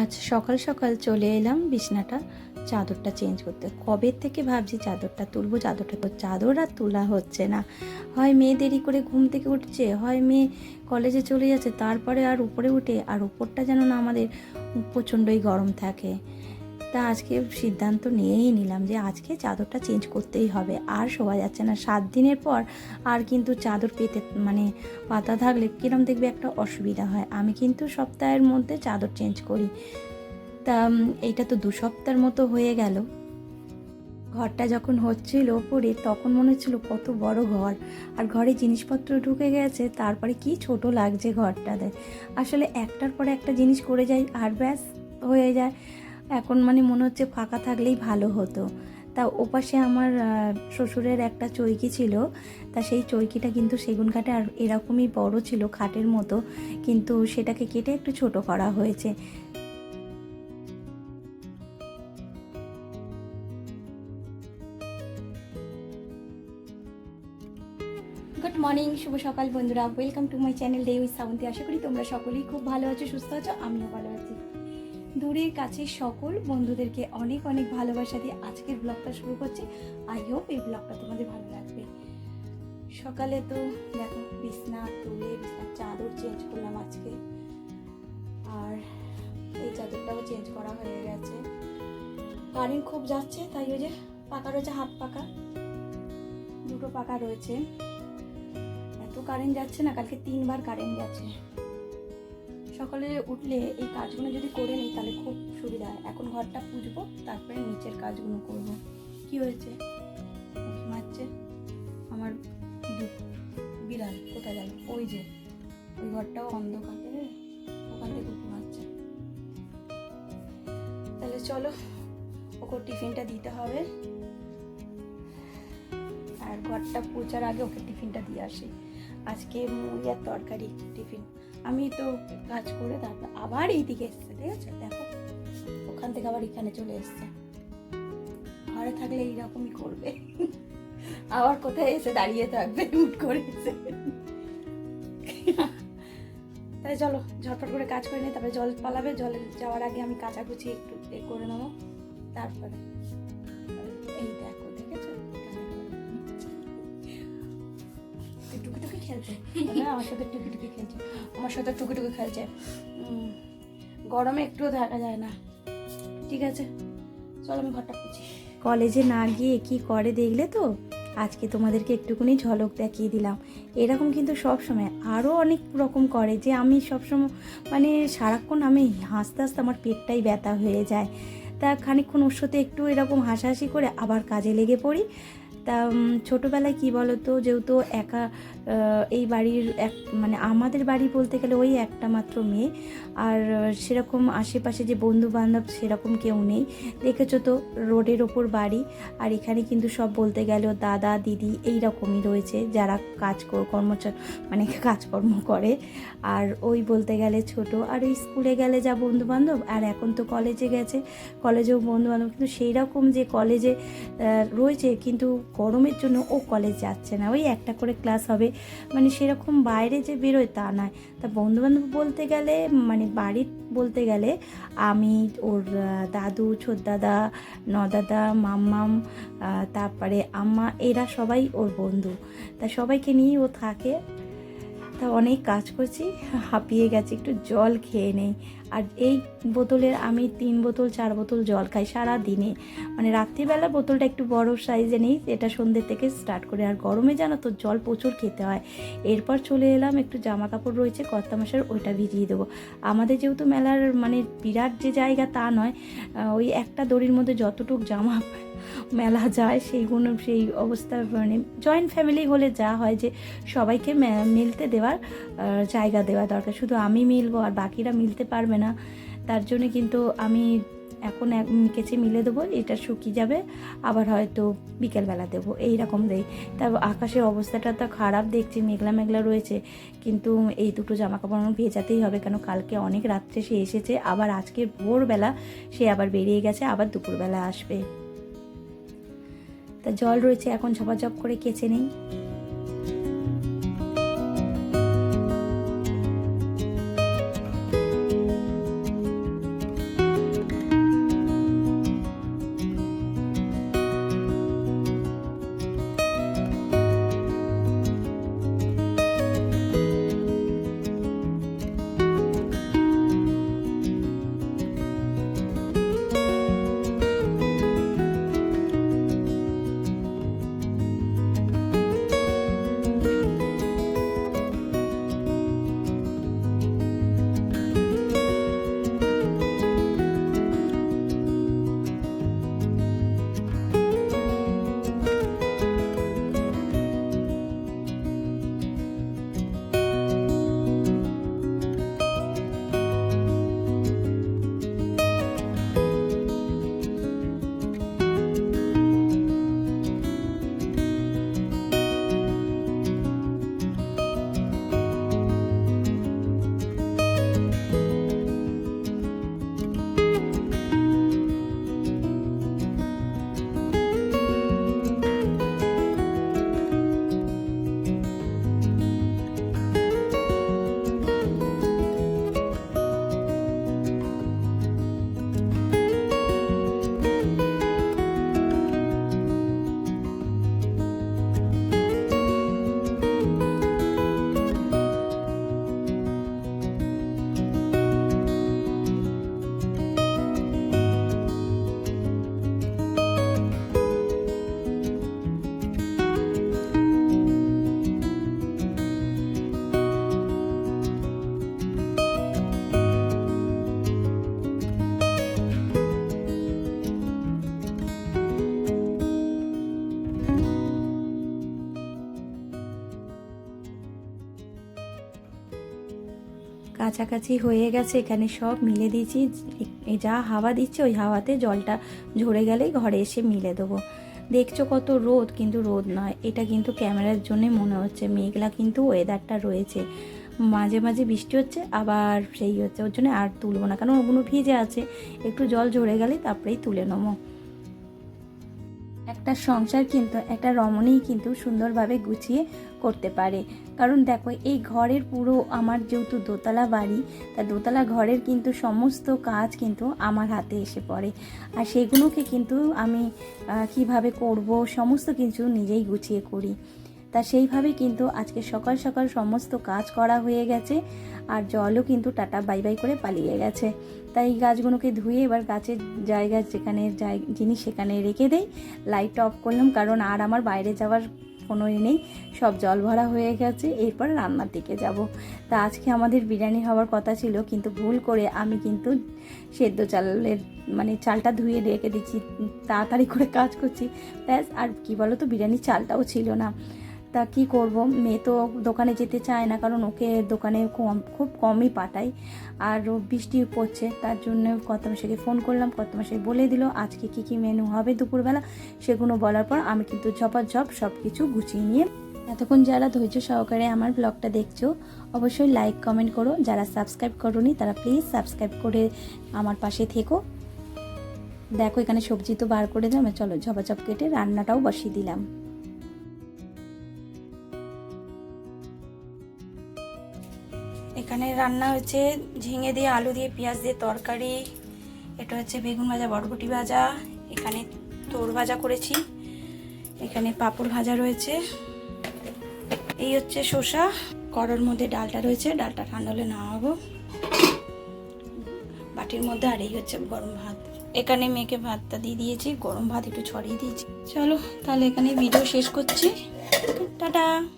আজ সকাল সকাল চলে এলাম বিছনাটা। চাদরটা চেঞ্জ করতে। কবে থেকে ভাবছি চাদরটা তুলবো? চাদরটা তো চাদর আর তোলা হচ্ছে না। হয় মেয়ে দেরি করে ঘুম থেকে উঠছে, হয় মেয়ে কলেজে চলে যাচ্ছে, তারপরে আর উপরে উঠে আর উপরটা যেন না আমাদের প্রচণ্ডই গরম থাকে। তা আজকে সিদ্ধান্ত নিয়েই নিলাম যে আজকে চাদরটা চেঞ্জ করতেই হবে। আর শোয়া যাচ্ছে না। সাত দিনের পর আর কিন্তু চাদর পেতে মানে পাতা থাকলে কিরম দেখবে একটা অসুবিধা হয়। আমি কিন্তু সপ্তাহের মধ্যে চাদর চেঞ্জ করি। তা এইটা তো দু সপ্তাহের মতো হয়ে গেল। ঘরটা যখন হচ্ছিল ওপরে, তখন মনে হচ্ছিল কত বড় ঘর। আর ঘরে জিনিসপত্র ঢুকে গেছে, তারপরে কি ছোট লাগছে ঘরটাতে। আসলে একটার পরে একটা জিনিস করে যাই আর ব্যাস, হয়ে যায়। এখন মানে মনে হচ্ছে ফাঁকা থাকলেই ভালো হতো। তা ওপাশে আমার শ্বশুরের একটা চৈকি ছিল। তা সেই চৈকিটা কিন্তু সেগুন কাঠে আর এরকমই বড় ছিল খাটের মতো, কিন্তু সেটাকে কেটে একটু ছোট করা হয়েছে। গুড মর্নিং শুভ সকাল বন্ধুরা। Welcome to my channel day with Sounti আশা করি তোমরা সকলেই খুব ভালো আছো, সুস্থ আছো, আমিও ভালো আছি। দূরের কাছে সকল বন্ধুদেরকে অনেক অনেক ভালোবাসা দিয়ে আজকের ব্লগটা শুরু করছি। আই হোপ এই ব্লগটা তোমাদের ভালো লাগবে। সকালে তো দেখো বিছনা তুলে বিছনার চাদর চেঞ্জ করলাম আজকে। আর এই চাদরটাও চেঞ্জ করা হয়ে গেছে। কারেন্ট খুব যাচ্ছে, তাই ওই যে পাকা রয়েছে হাফ পাকা। দুটো পাকা রয়েছে। এত কারেন্ট যাচ্ছে না, কালকে তিনবার কারেন্ট গেছে সকালে উঠলে এই কাজগুলো যদি করে নিই, তাহলে খুব সুবিধা। হয় এখন ঘরটা পুজবো, তারপরে নিচের কাজগুলো করব। কি হয়েছে? মারছে? আমার বিড়াল কোথায় গেল? ওই যে, ওই ঘরটাও অন্ধকারে ওখান থেকে উঁকি মারছে। তাহলে চলো, ওকে টিফিনটা দিতে হবে। আর ঘরটা পৌঁছার আগে ওকে টিফিনটা দিয়ে আসি। আজকে মুড়ি আর তরকারি, টিফিন। আমি তো কাজ করে তারপর আবার এইদিকে এসছে, ঠিক আছে? দেখো, ওখান থেকে আবার এখানে চলে এসছে। ঘরে থাকলে এইরকমই করবে। আবার কোথায় এসে দাঁড়িয়ে থাকবে, হুট করে এসে? তাহলে চলো, ঝটপট করে কাজ করে নিই, তারপরে জল পালাবে। জলে যাওয়ার আগে আমি কাচাকুচি একটু এ করে নেব। তারপরে, এই দেখো, দেখেছ? টুকি টুকি খেলছে আমার সাথে খেলছে। আমার সাথে খেলছে। গরমে একটুও দেখা যায় না। ঠিক আছে? চলো, আমি ঘরটা পুছি কলেজে না গিয়ে কি করে দেখলে তো? আজকে তোমাদেরকে একটুকুনি ঝলক দেখিয়ে দিলাম। এরকম কিন্তু সব সময়। আরও অনেক রকম করে যে আমি সবসময় মানে সারাক্ষণ আমি হাসতে হাসতে আমার পেটটাই ব্যথা হয়ে যায়। তা খানিকক্ষণ ওর সাথে একটু এরকম হাসাহাসি করে আবার কাজে লেগে পড়ি। তা ছোটোবেলায় কী বলো তো যেহেতু একা এই বাড়ির এক মানে আমাদের বাড়ি বলতে গেলে ওই একটা মাত্র মেয়ে। আর সেরকম আশেপাশে যে বন্ধু বান্ধব সেরকম কেউ নেই। দেখেছ তো, রোডের ওপর বাড়ি। আর এখানে কিন্তু সব বলতে গেলেও দাদা, দিদি এই রকমই রয়েছে, যারা কাজ কর- কর্মচার মানে কাজকর্ম করে। আর ওই বলতে গেলে ছোট। আর ওই স্কুলে গেলে যা বন্ধু বান্ধব আর এখন তো কলেজে গেছে। কলেজেও বন্ধু বান্ধব কিন্তু সেই রকম যে কলেজে রয়েছে, কিন্তু গরমের জন্য ও কলেজ যাচ্ছে না। ওই একটা করে ক্লাস হবে। মানে সেরকম বাইরে যে বেরোয় তা নয়। তা বন্ধুবান্ধব বলতে গেলে মানে বাড়ির বলতে গেলে, আমি, ওর দাদু দাদু ছোটদাদা নদাদা, মাম্মাম তারপরে আম্মা, এরা সবাই ওর বন্ধু। তা সবাইকে নিয়েই ও থাকে। তা অনেক কাজ করছি, হাঁপিয়ে গেছে, একটু জল খেয়ে নেই। আর এই বোতলের আমি তিন বোতল, চার বোতল জল খাই সারা দিনে মানে রাত্রিবেলা বোতলটা একটু বড় সাইজে নেই এটা সন্ধ্যে থেকে স্টার্ট করে। আর গরমে জানো তো জল প্রচুর খেতে হয়। এরপর চলে এলাম, একটু জামা কাপড় রয়েছে কর্তা মাসের ওইটা ভিজিয়ে দেবো। আমাদের যেহেতু মেলার মানে বিরাট যে জায়গা তা নয় ওই একটা দড়ির মধ্যে যতটুক জামা মেলা যায় সেইগুলো সেই অবস্থা মানে জয়েন্ট ফ্যামিলি হলে যা হয় যে সবাইকে মিলতে দেওয়ার জায়গা দেওয়া দরকার। শুধু আমি মিলবো আর বাকিরা মিলতে পারবে না। তার জন্য কিন্তু আমি এখন এক কেচে মিলে দেবো, এটা শুকিয়ে যাবে, আবার হয়তো বিকেলবেলা দেবো এই রকম দেই। তা আকাশের অবস্থাটা তো খারাপ, দেখছি মেঘলা মেঘলা রয়েছে, কিন্তু এই দুটো জামা কাপড় আমার ভেজাতেই হবে, কেন কালকে অনেক রাত্রে সে এসেছে, আবার আজকে ভোরবেলা সে আবার বেরিয়ে গেছে, আবার দুপুরবেলা আসবে। তা জল রয়েছে এখন ঝপাঝপ করে কেচে নেই। কাছাকাছি হয়ে গেছে, এখানে সব মিলে দিয়েছি। যা হাওয়া দিচ্ছে, ওই হাওয়াতে জলটা ঝরে গেলেই ঘরে এসে মিলে দেবো। দেখছ কত রোদ, কিন্তু রোদ নয়। এটা কিন্তু ক্যামেরার জন্য মনে হচ্ছে, মেঘলা কিন্তু ওয়েদারটা রয়েছে। মাঝে মাঝে বৃষ্টি হচ্ছে, আবার সেই হচ্ছে, ওর জন্য আর তুলবো না। কারণ ওগুলো ভিজে আছে, একটু জল ঝরে গেলে তারপরেই তুলে নেব। একটা সংসার কিন্তু, একটা রমণী কিন্তু সুন্দরভাবে গুছিয়ে করতে পারে। কারণ দেখো, এই ঘরের পুরো আমার যেহেতু দোতলা বাড়ি, তা দোতলা ঘরের কিন্তু সমস্ত কাজ কিন্তু আমার হাতে এসে পড়ে। আর সেগুলোকে কিন্তু আমি কীভাবে করব, সমস্ত কিছু নিজেই গুছিয়ে করি। তা সেইভাবে কিন্তু আজকে সকাল সকাল সমস্ত কাজ করা হয়ে গেছে, আর জলও কিন্তু টাটা বাই বাই করে পালিয়ে গেছে। তাই এই গাছগুলোকে ধুয়ে এবার গাছের জায়গা যেখানে জিনিস সেখানে রেখে দেই লাইট অফ করলাম। কারণ আর আমার বাইরে যাওয়ার কোনো ই নেই, সব জল ভরা হয়ে গেছে, এরপর রান্নার দিকে যাব। তা আজকে আমাদের বিরিয়ানি হওয়ার কথা ছিল, কিন্তু ভুল করে আমি কিন্তু সেদ্ধ চালের মানে চালটা ধুয়ে রেখে দিচ্ছি, তাড়াতাড়ি করে কাজ করছি। ব্যাস, আর কি বলো তো বিরিয়ানির চালটাও ছিল না। তা কি করব? মেয়ে তো দোকানে যেতে চায় না, কারণ ওকে দোকানে কম, খুব কমই পাঠাই। আর বৃষ্টি পড়ছে, তার জন্য কর্তমাশাকে ফোন করলাম। কর্তমাশাই বলে দিল, আজকে কি কি মেনু হবে দুপুরবেলা? সেগুলো বলার পর আমি কিন্তু ঝপাঝপ সব কিছু গুছিয়ে নিয়ে, এতক্ষণ যারা ধৈর্য সহকারে আমার ব্লগটা দেখছ, অবশ্যই লাইক কমেন্ট করো। যারা সাবস্ক্রাইব করোনি, তারা প্লিজ সাবস্ক্রাইব করে আমার পাশে থেকো। দেখো, এখানে সবজি তো বার করে দিলাম, চলো ঝপাঝপ কেটে রান্নাটাও বসিয়ে দিলাম। এখানে রান্না হচ্ছে ঝিঙে দিয়ে আলু দিয়ে, পেঁয়াজ দিয়ে তরকারি। এটা হচ্ছে বেগুন ভাজা, বরবটি ভাজা। এখানে তোর ভাজা করেছি। এখানে পাঁপড় ভাজা রয়েছে। এই হচ্ছে শসা। কড়ার মধ্যে ডালটা রয়েছে। ডালটা ঠান্ডা হলে নামাবো। বাটির মধ্যে আর এই হচ্ছে গরম ভাত। এখানে মেয়েকে ভাতটা দিয়ে দিয়েছি। গরম ভাত একটু ছড়িয়ে দিয়েছি। চলো, তাহলে এখানে ভিডিও শেষ করছি। টাটা।